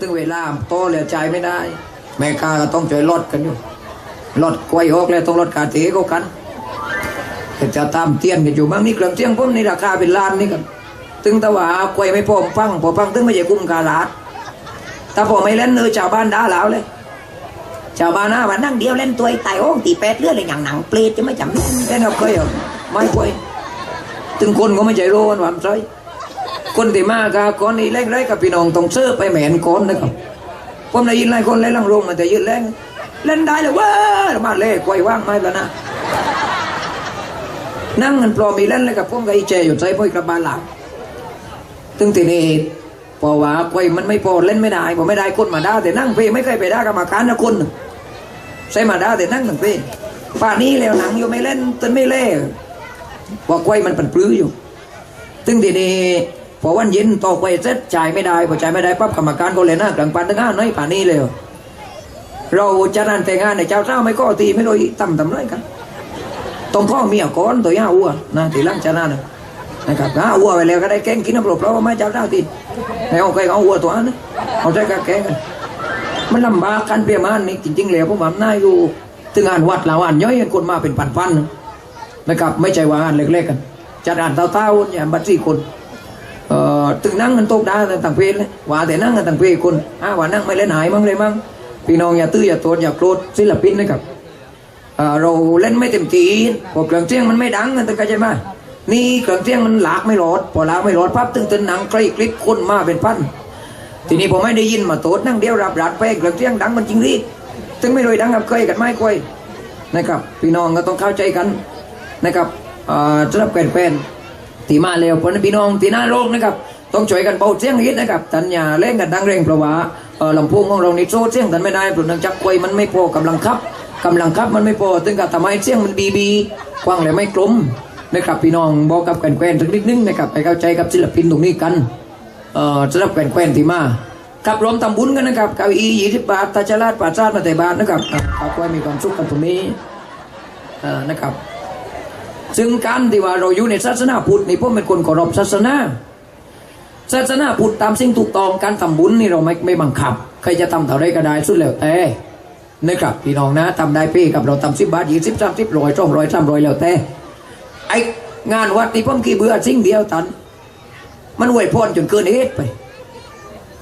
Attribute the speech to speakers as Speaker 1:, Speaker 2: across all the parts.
Speaker 1: ถึงเวลาโตแล้วใจไม่ได้ แม่ค้าก็ต้องช่วยลดกันอยู่ลดกล้วยออกแล้วต้องลดกาเทก็กันจะตามเตียนกันอยู่บางนี่เครื่องเตียงผมนี่ราคาเป็นล้านนี่กันถึงต่ว่ากล้วยไม่พอฟังพอฟังถึงไม่ใช่กุ้มกาลาดถ้าพอไม่เล่นเออชาวบ้านด่าเหลาเลยชาวบ้านนะวันนั่งเดียวเล่นตัวไอ้ไต่โอ้งตีแปดเลือดเลยอย่างหนังเปรตจะไม่จำเล่นเล่นกับเคยเหรอไม่เคยถึงคนก็ไม่ใจรู้วันวันใจ คนที่มากาคนนี้เล่นไรกับพี่น้องต้องเสื้อไปแหมนคนนะครับผมได้ยินหลายคนเล่นลังโรงมันแต่ยืนเล่นเล่นได้เลยว้ยมาเล่ควยว่างไม่แล้วนะนั่งกันปลอมีเล่นเลยกับผมกับไอ้เจอยู่ใจพ่อยกระบาลหลังถึงทีนี้พอว่าควยมันไม่พอเล่นไม่ได้ผมไม่ได้คนมาได่าแต่นั่งเพไม่เคยไปได่ากรรมาการนะคนใช่มาได้แต่นั่งตั้งเพป่านี้แล้วหนังอยู่ไม่เล่นจนไม่เล่บอกไว้มันเป็นปลื้ออยู่ตึงทีนี้ พอวันเย็นต่อไว้เสร็จจ่ายไม่ได้พอจ่ายไม่ได้ปั๊บกรรมการก็เลยนะกลางปันตั้งห้าน้อยป่านนี้เลยเราจะนั่นแต่งงานในเจ้าเจ้าไม่ก็ตีไม่โดยต่ำต่ำน้อยกันต้องข้อเมียก้อนตัวย่าอ้วนะตีหลังจะนั่นนะนะครับถ้าอ้วไปแล้วก็ได้แกงกินน้ำปลาเพราะว่าไม่เจ้าเจ้าตีให้เอาใครเอาอ้วตัวนั้นเอาใจกับแกงกันมันลำบากกันเปรียบมันนี่จริงๆแล้วผมว่าน่าอยู่ถึงอ่านวัดเราอ่านย่อยคนมาเป็นพันๆนะครับไม่ใช่ว่าอ่านเล็กๆกันจัดอ่านเต้าๆเนี่ยบัตรสี่คน เอ่อถึงนั่งกันต๊ะได้ต่างเพศเลยว่าแต่นั่งกันต่างเพศคนอ้าว่านั่งไม่เล่นหายมั้งเลยมั้งพี่น้องอย่าตื้ออย่าโทษอย่าโกรธศิลปินนะครับเราเล่นไม่เต็มที่พอเครื่องเสียงมันไม่ดังกันตึงกันใช่ไหมนี่เครื่องเสียงมันหลากไม่รอดพอหลากไม่รอดปั๊บตึงตึงหนังใกล้คลิปคนมาเป็นพันทีนี้ผมไม่ได้ยินมาโตดนั่งเดียวรับรัดไปเกลืองเสียงดังมันจริงรีดถึงไม่รวยดังกับเคยกันไม่ควยนะครับพี่น้องก็ต้องเข้าใจกันนะครับเอ่อสำหรับแฟนๆ ที่มาเร็วเพราะฉะนั้นพี่น้องที่หน้าโลกนะครับต้องช่วยกันเบาเสียงนิดนะครับตันยาเล่นกันดังเร่งเพราะว่าเออลำโพงของเรานี่โซ่เสียงกันไม่ได้เพราะเนื่องจากควยมันไม่พอกำลังคับกำลังคับมันไม่พอถึงกับทำให้เสียงมันบีบีกว้างและไม่กลมนะครับพี่น้องบอกกับแฟนๆสักนิดนึงนะครับไปเข้าใจกับศิลปินตรงนี้กันเอ่อสำหรับแฟนที่มาครับรวมทำบุญกันนะครับเก้าอี้ยี่สิบบาทตาจราดป่าจาดมาแต่บาทนะครับขอให้มีความสุขกันตรงนี้เออนะครับ ซึ่งการที่ว่าเราอยู่ในศาสนาพุทธนี่ผมเป็นคนเคารพศาสนาศาสนาพุทธตามสิ่งถูกต้องการทำบุญนี่เราไม่ไม่บังคับ ใครจะทำเท่าไรก็ได้สุดแล้วแต่นะครับพี่น้องนะทำได้เพี่กับเราทำสิบบาทยี่สิบสามสิบร้อยสองร้อยสามร้อยแล้วแต่ไองานวัดนี่ผมกี่เบื่อสิ่งเดียวตัน มันอวยพรจนเกินเหตุไป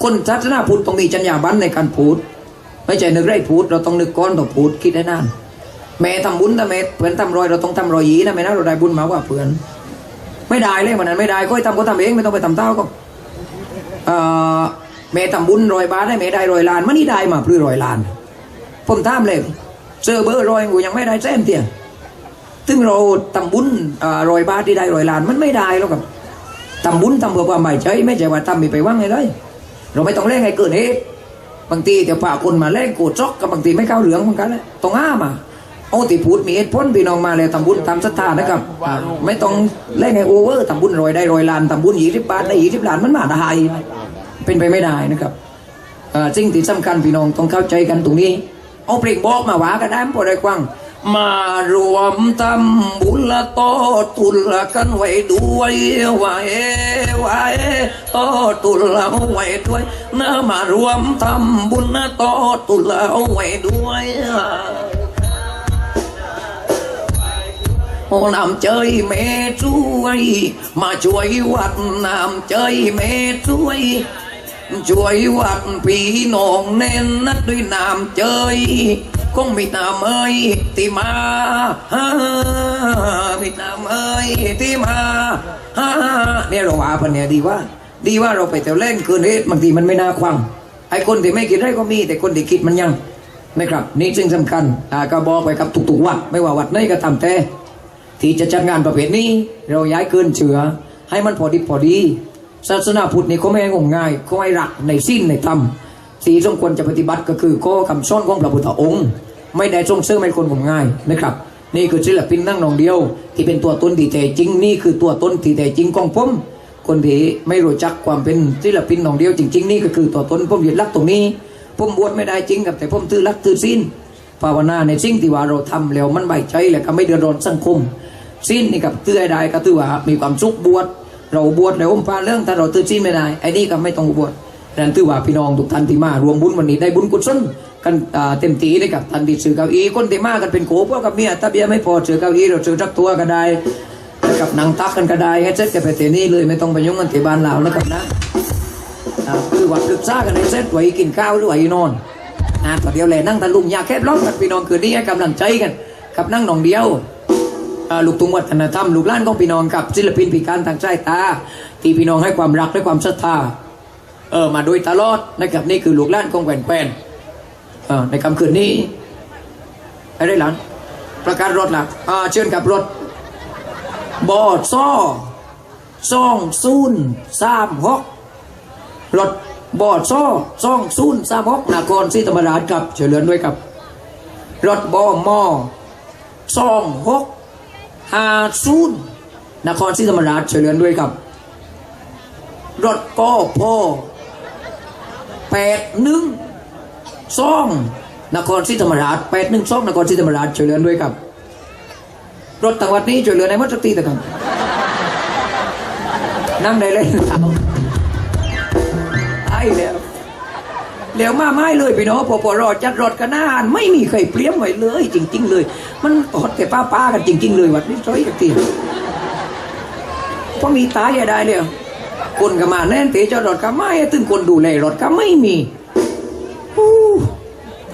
Speaker 1: คนศาสนาพุทธต้องมีจรรยาบรรณในการพูด ไม่ใช่นึกไรพูดเราต้องนึกก้อนต้องพูดคิดให้นาน แม่ทำบุญถ้าแม่เพื่อนทำรอยเราต้องทำรอยยีนะแม่นะเราได้บุญมากกว่าเพื่อน ไม่ได้เลยวันนั้นไม่ได้ก็ให้ทำก็ทำเองไม่ต้องไปทำเต้าก็เออแม่ทำบุญรอยบาทให้แม่ได้รอยล้านมันนี่ได้มาพลือรอยล้าน ผมถามเลยเซอร์เบอร์รอยกูยังไม่ได้แซมเตียงถึงเราทำบุญรอยบาทที่ได้รอยล้านมันไม่ได้แล้วกับทำบุญทำเพื่อความหมายใจไม่ใช่ว่าทำมีไปว่างไงเลยเราไม่ต้องเล่นไงเกินเหตุบางทีเดี๋ยวป่าคนมาเล่นกูจอกกับบางทีไม่เข้าเหลืองเหมือนกันแหละต้องห้ามอ่ะโอ้ที่พูดมีเหตุผลพี่น้องมาเลยทำบุญตามศรัทธานะครับ ไม่ต้องเล่นไงโอเวอร์ทำบุญรอยได้รอยล้านทำบุญยี่สิบบาทได้ยี่สิบล้านมันมาได้เป็นไปไม่ได้นะครับอ่าสิ่งที่สำคัญพี่น้องต้องเข้าใจกันตรงนี้ เอาเพลงบอกมาว่ากันได้ไม่พอได้กว้างมารวมทำบุญละโตตุลกันไว้ด้วยไว้ไว้โตตุลละไว้ด้วยนะมารวมทำบุญละโตตุลละไว้ด้วย นำเจยเมช่วย มาช่วยวัดนำเจยเมช่วย ช่วยวัดพี่น้องเน้นนัดด้วยน้ำเจยคงมีน้ำเอ้ยที่มาฮ่ามีน้ำเอ้ยที่มาฮ่าเนี่ยเราว่าปะเนี่ยดีว่า ดีว่าเราไปแต่เล่นเกินเหตุบางทีมันไม่น่าควังไอ้คนที่ไม่คิดได้ก็มี แต่คนที่คิดมันยังนะครับ นี่จึงสำคัญอ่าก็บอกไปกับทุกๆวัดไม่ว่าวัดไหนก็ตามแต่ ที่จะจัดงานประเภทนี้ เราย้ายเกินเชือให้มันพอดีพอดี ศาสนาพุทธนี่เขาไม่ให้งมงายเขาให้รักในสิ้นในธรรมสีสมควรจะปฏิบัติก็คือข้อคำสอนของพระพุทธองค์ ไม่ได้ส่งเสริมให้คนงมงายนะครับนี่คือศิลปินนั่งนองเดียว ที่เป็นตัวตนที่แท้จริงนี่คือตัวตนที่แท้จริงของผมคนที่ไม่รู้จักความเป็นศิลปินนองเดียวจริง ๆ นี่ก็คือตัวตนผมยึดรักตรงนี้ผมบวชไม่ได้จริงกับแต่ผมถือรักถือสิ้นภาวนาในสิ่งที่ว่าเราทำแล้วมันใบใจแล้วก็ไม่เดือดร้อนสังคม สิ้นนี่กับเตื้อได้ก็ถือว่ามีความสุขบวชเราบวชแล้วอมพาเรื่องถ้าเราตื้อสิ้นไม่ได้ไอ้นี่ก็ไม่ต้องบวชนั่นถือว่าพี่น้องทุกท่านที่มารวมบุญวันนี้ได้บุญกุศลกันเต็มตีนะครับท่านที่ซื้อเก้าอี้คนที่มากันเป็นโขพวกกับเมียถ้าเบียไม่พอซื้อเก้าอี้เราซื้อจักตัวก็ได้นะครับนั่งตักกันก็ได้ให้เซ็ตกันไปเทนี่เลยไม่ต้องไปยุ่งกันที่บ้านเรานะครับนะคือว่าปรึกษากันในเซ็ตไว้กินข้าวหรือไว้นอนอ่าต่อเดียวแหละนั่งตะลุมยาแคบล้อมกันพี่น้องคืนนี้ให้กำลังใจกันกับนั่งหนองเดียว ลูกทุ่งวัฒนธรรมลูกล้านของพี่น้องกับศิลปินพิการทางสายตา ที่พี่น้องให้ความรักและความศรัทธาเออมาโดยตลอดนะครับนี่คือลูกล้านของแผ่นแผ่นเออในคำคืนนี้อะไรหลังประกาศรถหลักอ่าเชิญกับรถบอดซ้อซ่องซูนสามหกรถบอดซ้อซ่องซูนสามหกนครศรีธรรมราชกับเฉลิญด้วยกับรถบอมอสองหก ห้าศูนย์นครศรีธรรมราชเฉลิญด้วยกับ รถกอพ่อแปดหนึ่งสองนครศรีธรรมราชแปดหนึ่งสองนครศรีธรรมราชเฉลิญด้วยกับ รถทางวัดนี้เฉลิญในมัตตีต่กันนั่งได้เลยไอ้แล้ว เดี๋ยวมาไม่เลยพี่น้องพอพอรอจัดรถกันนานไม่มีใครเปลี่ยมไว้เลย จริง ๆ เลย มันอดแต่ป้าป้าๆกันจริง ๆ เลยวัดนี้ซอยกันทีพราะมีตายอย่าได้เลยคนก็มาแน่นเตะจอดรถก็ไม่ตึงคนดูแลรถก็ไม่มี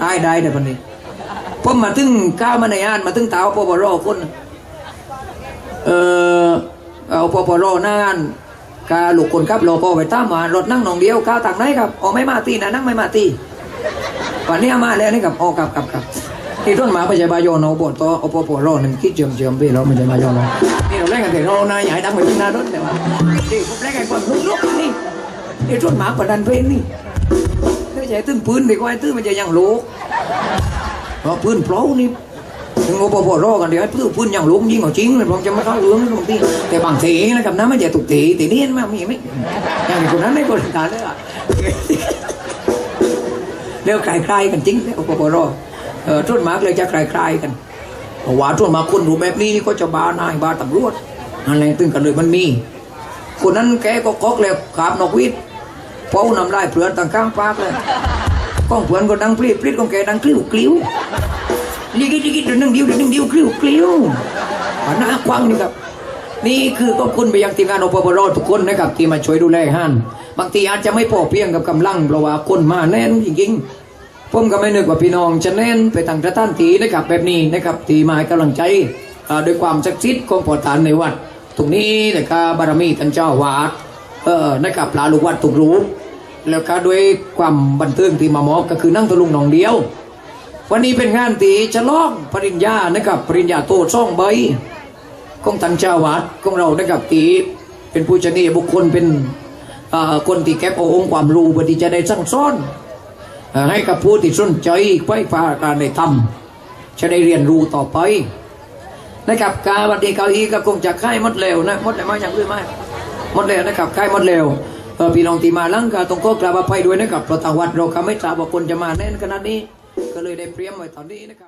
Speaker 1: ตายได้แต่วันนี้ผมมาถึงก้าวมาในอ่านมาถึงเท้าพอพอรอคน เออเอาพอพอรอหน้าน กาลูกคนครับรอพอไปตามมารถนั่งหนองเดียวข้าวต่างไหนครับอ๋อไม่มาตีนะนั่งไม่มาตีวันนี้มาแล้วนี่กับอ๋อกับกับกับที่ต้นหมาไปใช้บายอนเอาบทต่อเอาพอพอรอหนึ่งคิดเจียมเจียมไปแล้วไม่ใช่บายอนเรานี่เราเล่นกันแต่เรานายใหญ่ดังไปที่หน้ารถแต่ว่านี่ผมเล่นกันก่อนลุกลุกนี่ที่ต้นหมาประดันเพลนนี่ไม่ใช่ตึ้งปืนดีกว่าตึ้งมันจะยังลูกเพราะปืนเปล่านี่ ถึงโอปปรอกันเดี๋ยวพื้นพื้นอย่างลุงยิงเอาจริงเลยผมจะไม่เข้าเรื่องบางที่แต่บางทีนะครับนะไม่ใช่ถูกตีตีนี่มันมีไหมอย่างคนนั้นไม่คนการเลยอะเรียกคลายคลายกันจริงเลยโอปปรอเออทุนมากเลยจะคลายคลายกันเพราะว่าทุนมาคนรู้แบบนี้นี่ก็จะบานายบาตำรวจอะไรตึงกันเลยมันมี คนนั้นแกก็ก๊อกเลยขาบนกวิทย์เป้านำได้เพื่อนต่างข้างปากเลยก้องเพื่อนก็ดังปลีดปลีดของแกดังกลิ้วกลิ้ว ลิกิลิกิเดี๋ยวนึงเดียวเดี๋ยวนึงเดียวกลิ้วกลิ้วหนหน้ากว้างนี่ครับ นี่คือก็คุณไปยังทีมงานอปปรทุกคนนะครับที่มาช่วยดูแลห้านบางทีอาจจะไม่พอเพียงกับกำลังเพราะว่าคนมาแน่นจริงๆผมก็ไม่นึกว่าพี่น้องจะแน่นไปต่างสถานที่นะครับแบบนี้นะครับทีมาให้กำลังใจด้วยความศักดิ์สิทธิ์ของปอฐานในวัดตรงนี้นะครับบารมีท่านเจ้าวาดเออนะครับพระลูกวัดถูกรู้แล้วก็ด้วยความบันเทิงที่มามอบก็คือนั่งตะลุงหนองเดียว วันนี้เป็นงานตีฉลองปริญญานะครับปริญญาโตซ่องใบของทางเจ้าวัดของเรานะครับตีเป็นผู้ชนีบุคคลเป็นคนที่แก็บเอาองค์ความรู้เพื่อที่จะได้สั่งสอนอให้กับผู้ที่สนใจไปพาการในธรรมจะได้เรียนรู้ต่อไปนะครับการวันนี้เกาอีก็คงจะค่ายมดเร็วนะมดแล้วไหมอย่างอื่นไหมหมดแล้วนะครับค่ายมดเร็วพี่น้องที่มาลังกาตรงก็กราบอภัยด้วยนะครับเพราะทางวัดเราก็ไม่ทราบว่าคนจะมาแน่นขนาดนี้ ก็เลยได้เตรียมไว้ตอนนี้นะครับ